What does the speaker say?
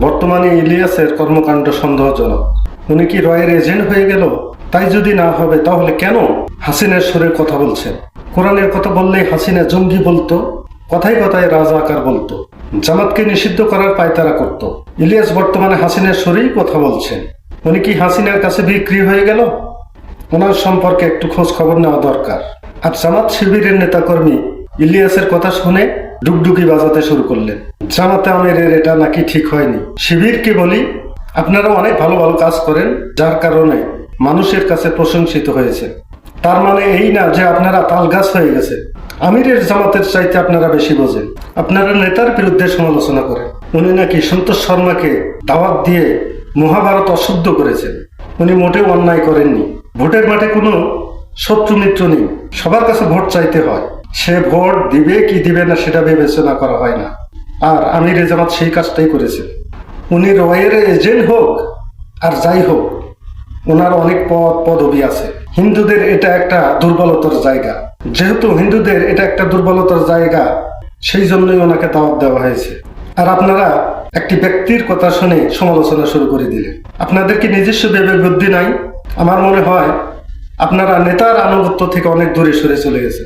বর্তমানে ইলিয়াসের কর্মকাণ্ড সন্দেহজনক। উনি কি রয়ের এজেন্ট হয়ে গেল? তাই যদি না হবে, তাহলে কেন? হাসিনের সুরে কথা বলছেন। কোরআনের কথা বললেই হাসিনা জঙ্গি বলতো কথায় কথায় রাজাকার বলতো। জামাতকে নিষিদ্ধ করার পায়তারা করত। ইলিয়াস বর্তমানে হাসিনের সুরেই কথা বলছেন। উনি কি হাসিনার কাছে বিক্রি হয়ে গেল? ওনার সম্পর্কে একটু খোঁজ খবর নেওয়া দরকার। আর জামাত শিবিরের নেতাকর্মী ইলিয়াসের কথা শুনে ডুগডুগি বাজাতে শুরু করলেন। জামাতে আমিরের এটা নাকি ঠিক হয়নি। শিবিরকে বলি, আপনারা অনেক ভালো ভালো কাজ করেন, যার কারণে মানুষের কাছে প্রশংসিত হয়েছে। তার মানে এই না যে আপনারা তালগাছ হয়ে গেছে। আমিরের জামাতের চাইতে আপনারা বেশি বোঝেন। আপনারা নেতার বিরুদ্ধে সমালোচনা করেন। উনি নাকি সন্তোষ শর্মাকে দাওয়াত দিয়ে মহাভারত অশুদ্ধ করেছেন। উনি মোটেও অন্যায় করেননি। ভোটের মাঠে কোনো শত্রু মিত্র নেই। সবার কাছে ভোট চাইতে হয়। সে ভোট দিবে কি দিবে না সেটা বিবেচনা করা হয় না। আর আমির জামাত সেই কাজটাই করেছেন উনি রয়ের এজেন্ট হোক আর যাই হোক ওনার অনেক পদ, পদবি আছে। হিন্দুদের এটা একটা দুর্বলতার জায়গা। যেহেতু হিন্দুদের এটা একটা দুর্বলতার জায়গা, সেই জন্যই ওনাকে দাওয়াত দেওয়া হয়েছে। আর আপনারা একটি ব্যক্তির কথা শুনে সমালোচনা শুরু করে দিলেন। আপনাদের কি নিজস্ব বিবেক বুদ্ধি নাই? আমার মনে হয় আপনারা নেতার আনুগত্য থেকে অনেক দূরে সরে চলে গেছে